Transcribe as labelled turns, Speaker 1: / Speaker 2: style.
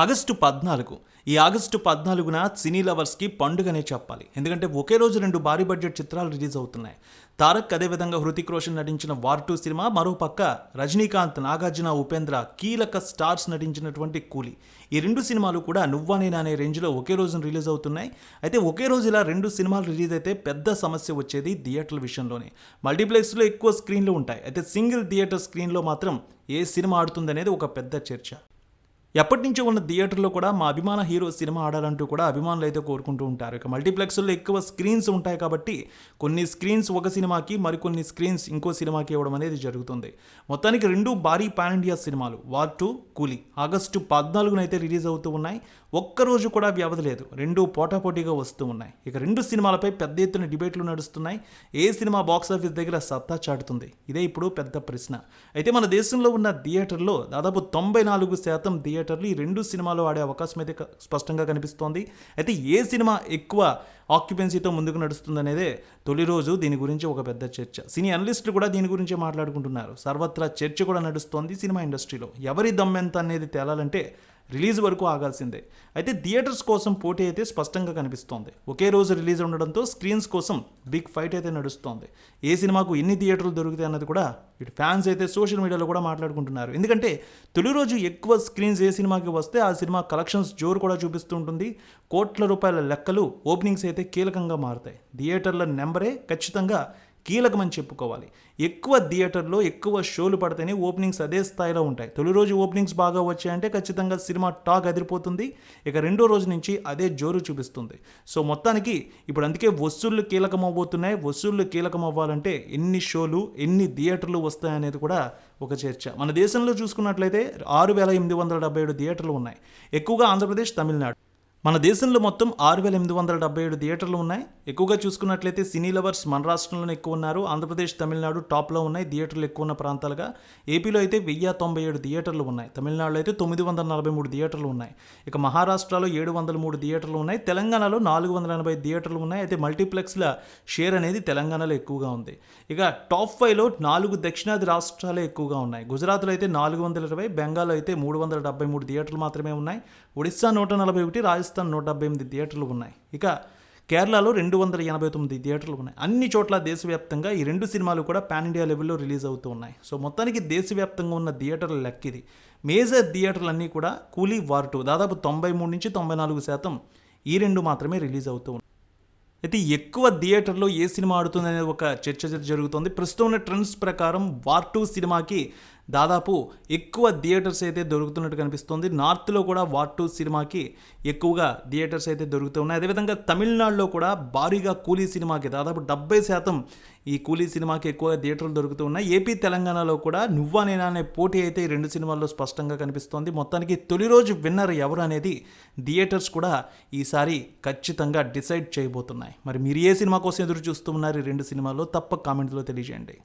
Speaker 1: August పద్నాలుగు. ఈ August పద్నాలుగున సినీ లవర్స్కి పండుగనే చెప్పాలి. ఎందుకంటే ఒకే రోజు రెండు భారీ బడ్జెట్ చిత్రాలు రిలీజ్ అవుతున్నాయి. తారక్ అదేవిధంగా హృతిక్ రోషన్ నటించిన వార్ టూ సినిమా మరోపక్క రజనీకాంత్ నాగార్జున ఉపేంద్ర కీలక స్టార్స్ నటించినటువంటి కూలీ. ఈ రెండు సినిమాలు కూడా నువ్వా నేననే రేంజ్లో ఒకే రోజున రిలీజ్ అవుతున్నాయి. అయితే ఒకే రోజు ఇలా రెండు సినిమాలు రిలీజ్ అయితే పెద్ద సమస్య వచ్చేది థియేటర్ల విషయంలోనే. మల్టీప్లెక్స్లో ఎక్కువ స్క్రీన్లు ఉంటాయి. అయితే సింగిల్ థియేటర్ స్క్రీన్లో మాత్రం ఏ సినిమా ఆడుతుందనేది ఒక పెద్ద చర్చ. ఎప్పటి నుంచో ఉన్న థియేటర్లో కూడా మా అభిమాన హీరో సినిమా ఆడాలంటూ కూడా అభిమానులు అయితే కోరుకుంటూ ఉంటారు. ఇక మల్టీప్లెక్స్లో ఎక్కువ స్క్రీన్స్ ఉంటాయి కాబట్టి కొన్ని స్క్రీన్స్ ఒక సినిమాకి మరికొన్ని స్క్రీన్స్ ఇంకో సినిమాకి ఇవ్వడం అనేది జరుగుతుంది. మొత్తానికి రెండు భారీ పాన్ ఇండియా సినిమాలు వార్ టూ కూలీ. ఆగస్టు పద్నాలుగున అయితే రిలీజ్ అవుతూ ఉన్నాయి. ఒక్కరోజు కూడా వ్యవధి లేదు. రెండు పోటాపోటీగా వస్తూ ఉన్నాయి. ఇక రెండు సినిమాలపై పెద్ద ఎత్తున డిబేట్లు నడుస్తున్నాయి. ఏ సినిమా బాక్స్ ఆఫీస్ దగ్గర సత్తా చాటుతుంది? ఇదే ఇప్పుడు పెద్ద ప్రశ్న. అయితే మన దేశంలో ఉన్న థియేటర్లో దాదాపు తొంభై నాలుగు శాతం థియేటర్ థియేటర్లు ఈ రెండు సినిమాలు ఆడే అవకాశం అయితే స్పష్టంగా కనిపిస్తోంది. అయితే ఏ సినిమా ఎక్కువ ఆక్యుపెన్సీతో ముందుకు నడుస్తుందనేదే తొలి రోజు దీని గురించి ఒక పెద్ద చర్చ. సినీ అనలిస్టులు కూడా దీని గురించే మాట్లాడుకుంటున్నారు. సర్వత్రా చర్చ కూడా నడుస్తోంది సినిమా ఇండస్ట్రీలో. ఎవరి దమ్మెంత అనేది తేలాలంటే రిలీజ్ వరకు ఆగాల్సిందే. అయితే థియేటర్స్ కోసం పోటీ అయితే స్పష్టంగా కనిపిస్తోంది. ఒకే రోజు రిలీజ్ ఉండడంతో స్క్రీన్స్ కోసం బిగ్ ఫైట్ అయితే నడుస్తోంది. ఏ సినిమాకు ఎన్ని థియేటర్లు దొరుకుతాయి అన్నది కూడా ఇటు ఫ్యాన్స్ అయితే సోషల్ మీడియాలో కూడా మాట్లాడుకుంటున్నారు. ఎందుకంటే తొలి రోజు ఎక్కువ స్క్రీన్స్ ఏ సినిమాకి వస్తే ఆ సినిమా కలెక్షన్స్ జోరు కూడా చూపిస్తూ ఉంటుంది. కోట్ల రూపాయల లెక్కలు ఓపెనింగ్స్ అయితే కీలకంగా మారుతాయి. థియేటర్ల నెంబరే ఖచ్చితంగా కీలకమని చెప్పుకోవాలి. ఎక్కువ థియేటర్లో ఎక్కువ షోలు పడితేనే ఓపెనింగ్స్ అదే స్థాయిలో ఉంటాయి. తొలి రోజు ఓపెనింగ్స్ బాగా వచ్చాయంటే ఖచ్చితంగా సినిమా టాక్ అదిరిపోతుంది. ఇక రెండో రోజు నుంచి అదే జోరు చూపిస్తుంది. సో మొత్తానికి ఇప్పుడు అందుకే వసూళ్ళు కీలకం అవబోతున్నాయి వసూళ్ళు కీలకం అవ్వాలంటే ఎన్ని షోలు ఎన్ని థియేటర్లు వస్తాయనేది కూడా ఒక చర్చ. మన దేశంలో చూసుకున్నట్లయితే ఆరు వేల ఎనిమిది వందల డెబ్బై ఏడు థియేటర్లు ఉన్నాయి. ఎక్కువగా ఆంధ్రప్రదేశ్ తమిళనాడు. మన దేశంలో మొత్తం ఆరు వేల ఎనిమిది వందల డెబ్బై ఏడు థియేటర్లు ఉన్నాయి. ఎక్కువగా చూసుకున్నట్లయితే సినీ లవర్స్ మన రాష్ట్రంలోనే ఎక్కువ ఉన్నారు. ఆంధ్రప్రదేశ్ తమిళనాడు టాప్లో ఉన్నాయి థియేటర్లు ఎక్కువ ఉన్న ప్రాంతాలుగా. ఏపీలో అయితే వెయ్యి తొంభై ఏడు థియేటర్లు ఉన్నాయి. తమిళనాడులో అయితే తొమ్మిది వందల నలభై మూడు థియేటర్లు ఉన్నాయి. ఇక మహారాష్ట్రలో ఏడు వందల మూడు థియేటర్లు ఉన్నాయి. తెలంగాణలో నాలుగు వందల ఎనభై థియేటర్లు ఉన్నాయి. అయితే మల్టీప్లెక్స్ల షేర్ అనేది తెలంగాణలో ఎక్కువగా ఉంది. ఇక టాప్ ఫైవ్లో నాలుగు దక్షిణాది రాష్ట్రాలే ఎక్కువగా ఉన్నాయి. గుజరాత్లో అయితే నాలుగు వందల ఇరవై బెంగాల్లో అయితే మూడు వందల డెబ్బై మూడు థియేటర్లు మాత్రమే ఉన్నాయి. ఒడిస్సా నూట నలభై ఒకటి రాజస్థాన్ నూట డెబ్బై ఎనిమిది థియేటర్లు ఉన్నాయి. ఇక కేరళలో రెండు వందల ఎనభై తొమ్మిది థియేటర్లు ఉన్నాయి. అన్ని చోట్ల దేశవ్యాప్తంగా ఈ రెండు సినిమాలు కూడా పాన్ ఇండియా లెవెల్లో రిలీజ్ అవుతూ ఉన్నాయి. సో మొత్తానికి దేశవ్యాప్తంగా ఉన్న థియేటర్ల లెక్క ఇది. మేజర్ థియేటర్లు అన్నీ కూడా కూలీ వార్ టూ దాదాపు తొంభై మూడు నుంచి తొంభై నాలుగు శాతం ఈ రెండు మాత్రమే రిలీజ్ అవుతూ ఉన్నాయి. అయితే ఎక్కువ థియేటర్లో ఏ సినిమా ఆడుతుంది అనేది ఒక చర్చ జరుగుతోంది జరుగుతుంది. ప్రస్తుతం ఉన్న ట్రెండ్స్ ప్రకారం వార్ టూ సినిమాకి దాదాపు ఎక్కువ థియేటర్స్ అయితే దొరుకుతున్నట్టు కనిపిస్తుంది. నార్త్లో కూడా వార్ టూ సినిమాకి ఎక్కువగా థియేటర్స్ అయితే దొరుకుతున్నాయి. అదేవిధంగా తమిళనాడులో కూడా భారీగా కూలీ సినిమాకి దాదాపు డెబ్బై శాతం ఈ కూలీ సినిమాకి ఎక్కువ థియేటర్లు దొరుకుతూ ఉన్నాయి ఏపీ తెలంగాణలో కూడా నువ్వా నేనా అనే పోటీ అయితే ఈ రెండు సినిమాల్లో స్పష్టంగా కనిపిస్తోంది. మొత్తానికి తొలి రోజు విన్నర్ ఎవరు అనేది థియేటర్స్ కూడా ఈసారి ఖచ్చితంగా డిసైడ్ చేయబోతున్నాయి. మరి మీరు ఏ సినిమా కోసం ఎదురు చూస్తున్నారు ఈ రెండు సినిమాల్లో? తప్ప కామెంట్లో తెలియజేయండి.